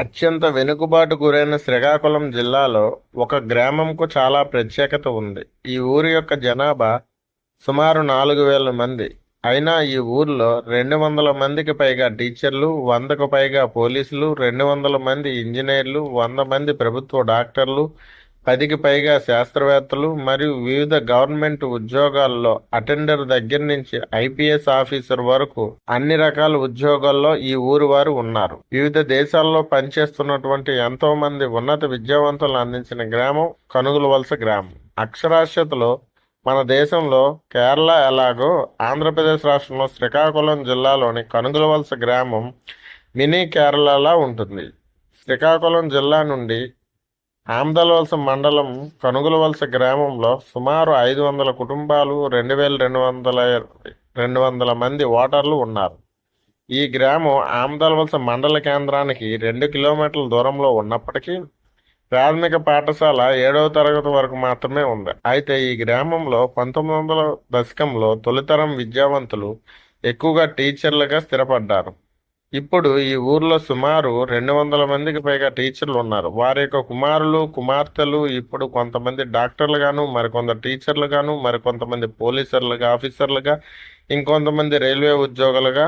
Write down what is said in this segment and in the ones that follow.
అత్యంత వెనుకబాటు గురైన శ్రీకాకుళం జిల్లాలో ఒక గ్రామంకు చాలా ప్రత్యేకత ఉంది. ఈ ఊరి యొక్క జనాభా సుమారు నాలుగు వేల మంది. అయినా ఈ ఊర్లో రెండు వందల మందికి పైగా టీచర్లు వందకు పైగా పోలీసులు రెండు వందల మంది ఇంజనీర్లు వంద మంది ప్రభుత్వ డాక్టర్లు పదికి పైగా శాస్త్రవేత్తలు మరియు వివిధ గవర్నమెంట్ ఉద్యోగాల్లో అటెండర్ దగ్గర నుంచి ఐపీఎస్ ఆఫీసర్ వరకు అన్ని రకాల ఉద్యోగాల్లో ఈ ఊరు వారు ఉన్నారు. వివిధ దేశాల్లో పనిచేస్తున్నటువంటి ఎంతో మంది ఉన్నత విద్యావంతులను అందించిన గ్రామం కనుగొల వలస గ్రామం. అక్షరాస్యతలో మన దేశంలో కేరళ ఎలాగో ఆంధ్రప్రదేశ్ రాష్ట్రంలో శ్రీకాకుళం జిల్లాలోని కనుగుల వలస గ్రామం మినీ కేరళలా ఉంటుంది. శ్రీకాకుళం జిల్లా నుండి ఆమ్దలవలస మండలం కనుగొలవలస గ్రామంలో సుమారు ఐదు వందల కుటుంబాలు రెండు వేల రెండు వందల రెండు వందల మంది ఓటర్లు ఉన్నారు. ఈ గ్రామం ఆమ్దలవలస మండల కేంద్రానికి రెండు కిలోమీటర్ల దూరంలో ఉన్నప్పటికీ ప్రాథమిక పాఠశాల ఏడవ తరగతి వరకు మాత్రమే ఉంది. అయితే ఈ గ్రామంలో పంతొమ్మిది వందల దశకంలో తొలితరం విద్యావంతులు ఎక్కువగా టీచర్లుగా స్థిరపడ్డారు. ఇప్పుడు ఈ ఊర్లో సుమారు రెండు వందల మందికి పైగా టీచర్లు ఉన్నారు. వారి యొక్క కుమారులు కుమార్తెలు ఇప్పుడు కొంతమంది డాక్టర్లుగాను మరికొందరు టీచర్లుగాను మరికొంతమంది పోలీసర్లుగా ఆఫీసర్లుగా ఇంకొంతమంది రైల్వే ఉద్యోగులుగా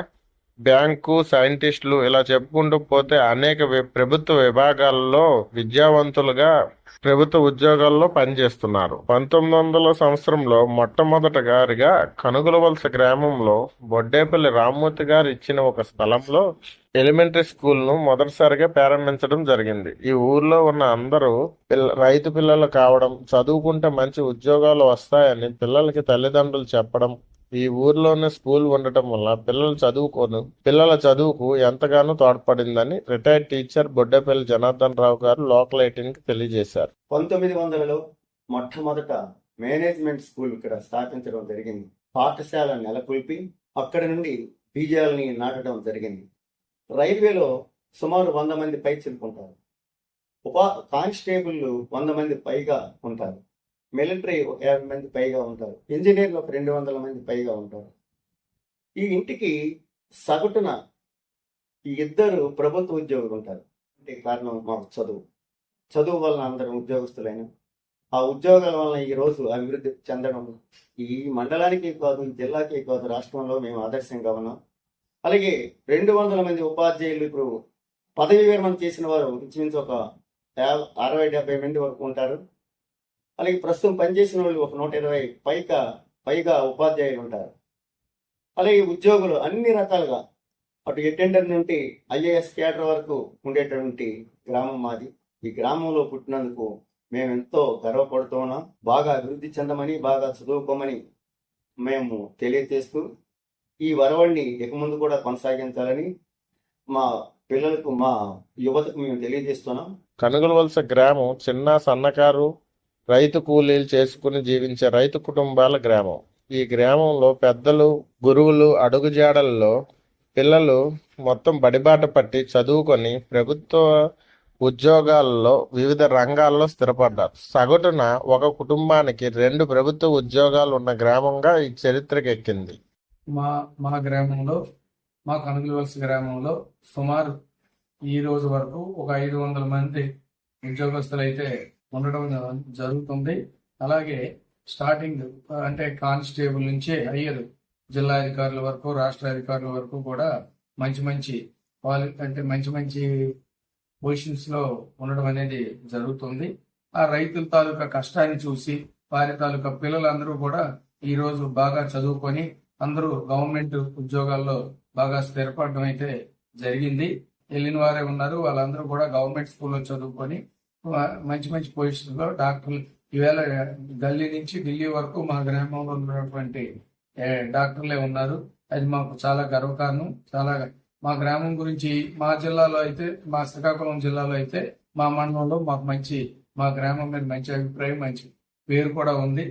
బ్యాంకు సైంటిస్టులు ఇలా చెప్పుకుంటూ పోతే అనేక వి- ప్రభుత్వ విభాగాల్లో విద్యావంతులుగా ప్రభుత్వ ఉద్యోగాల్లో పనిచేస్తున్నారు. పంతొమ్మిది వందల సంవత్సరంలో మొట్టమొదటిగారిగా కనుగొలవలస గ్రామంలో బొడ్డేపల్లి రామ్మూర్తి గారు ఇచ్చిన ఒక స్థలంలో ఎలిమెంటరీ స్కూల్ను మొదటిసారిగా ప్రారంభించడం జరిగింది. ఈ ఊర్లో ఉన్న అందరూ పిల్ల రైతు పిల్లలు కావడం చదువుకుంటే మంచి ఉద్యోగాలు వస్తాయని పిల్లలకి తల్లిదండ్రులు చెప్పడం ఈ ఊర్లోనే స్కూల్ ఉండటం వల్ల పిల్లలు చదువుకోను పిల్లల చదువుకు ఎంతగానో తోడ్పడిందని retired teacher Boddapalli Janardhan Rao garu local ఎయిటీన్కి తెలియజేశారు. పంతొమ్మిది వందలలో మొట్టమొదట మేనేజ్మెంట్ స్కూల్ ఇక్కడ స్థాపించడం జరిగింది. పాఠశాల నెలకొల్పి అక్కడి నుండి బీజాలని నాటడం జరిగింది. రైల్వేలో సుమారు వంద మంది పై చిలుకుంటారు. ఉపా కానిస్టేబుల్ వంద మంది పైగా ఉంటారు. మిలిటరీ యాభై మంది పైగా ఉంటారు. ఇంజనీర్లు ఒక రెండు వందల మంది పైగా ఉంటారు. ఈ ఇంటికి సగటున ఈ ఇద్దరు ప్రభుత్వ ఉద్యోగులు ఉంటారు. అంటే కారణం మాకు చదువు. చదువు వలన అందరం ఉద్యోగస్తులైన. ఆ ఉద్యోగాల వలన ఈ రోజు అభివృద్ధి చెందడం ఈ మండలానికి కాదు జిల్లాకి కాదు రాష్ట్రంలో మేము ఆదర్శంగా ఉన్నాం. అలాగే రెండు వందల మంది ఉపాధ్యాయులు ఇప్పుడు పదవి విరమణ చేసిన వారు ఇంచుమించు ఒక అరవై డెబ్బై మంది వరకు ఉంటారు. అలాగే ప్రస్తుతం పనిచేసిన వాళ్ళు ఒక నూట ఇరవై పైగా పైగా ఉపాధ్యాయులు ఉంటారు. అలాగే ఉద్యోగులు అన్ని రకాలుగా అటు అటెండర్ నుండి ఐఏఎస్ క్యాడర్ వరకు ఉండేటటువంటి గ్రామం మాది. ఈ గ్రామంలో పుట్టినందుకు మేము ఎంతో గర్వపడుతూ ఉన్నాం. బాగా అభివృద్ధి చెందమని బాగా చదువుకోమని మేము తెలియజేస్తూ ఈ వరవడిని ఇక ముందు కూడా కొనసాగించాలని మా పిల్లలకు మా యువతకు మేము తెలియజేస్తున్నాం. కనుగొలవలస గ్రామం చిన్న సన్నకారు రైతు కూలీలు చేసుకుని జీవించే రైతు కుటుంబాల గ్రామం. ఈ గ్రామంలో పెద్దలు గురువులు అడుగుజాడల్లో పిల్లలు మొత్తం బడిబాట పట్టి చదువుకొని ప్రభుత్వ ఉద్యోగాల్లో వివిధ రంగాల్లో స్థిరపడ్డారు. సగటున ఒక కుటుంబానికి రెండు ప్రభుత్వ ఉద్యోగాలు ఉన్న గ్రామంగా ఈ చరిత్రకెక్కింది. మా మా గ్రామంలో మా కనుగొలవలస గ్రామంలో సుమారు ఈ రోజు వరకు ఒక ఐదు వందల మంది ఉద్యోగస్తులు అయితే ఉండడం జ- జరుగుతుంది. అలాగే స్టార్టింగ్ అంటే కానిస్టేబుల్ నుంచి హయ్యర్ జిల్లా అధికారుల వరకు రాష్ట్ర అధికారుల వరకు కూడా మంచి మంచి క్వాలి అంటే మంచి మంచి పొజిషన్స్లో ఉండడం అనేది జరుగుతుంది. ఆ రైతుల తాలూకా కష్టాన్ని చూసి వారి తాలూకా పిల్లలందరూ కూడా ఈ రోజు బాగా చదువుకొని అందరూ గవర్నమెంట్ ఉద్యోగాల్లో బాగా స్థిరపడడం అయితే జరిగింది. వెళ్ళిన వారే ఉన్నారు. వాళ్ళందరూ కూడా గవర్నమెంట్ స్కూల్లో చదువుకొని మంచి మంచి పొజిషన్లో డాక్టర్లు ఈవేళ గల్లీ నుంచి ఢిల్లీ వరకు మా గ్రామంలో ఉన్నటువంటి డాక్టర్లే ఉన్నారు. అది మాకు చాలా గర్వకారణం. చాలా మా గ్రామం గురించి మా జిల్లాలో అయితే మా శ్రీకాకుళం జిల్లాలో అయితే మా మండలంలో మాకు మంచి మా గ్రామం మీద మంచి అభిప్రాయం మంచి పేరు కూడా ఉంది.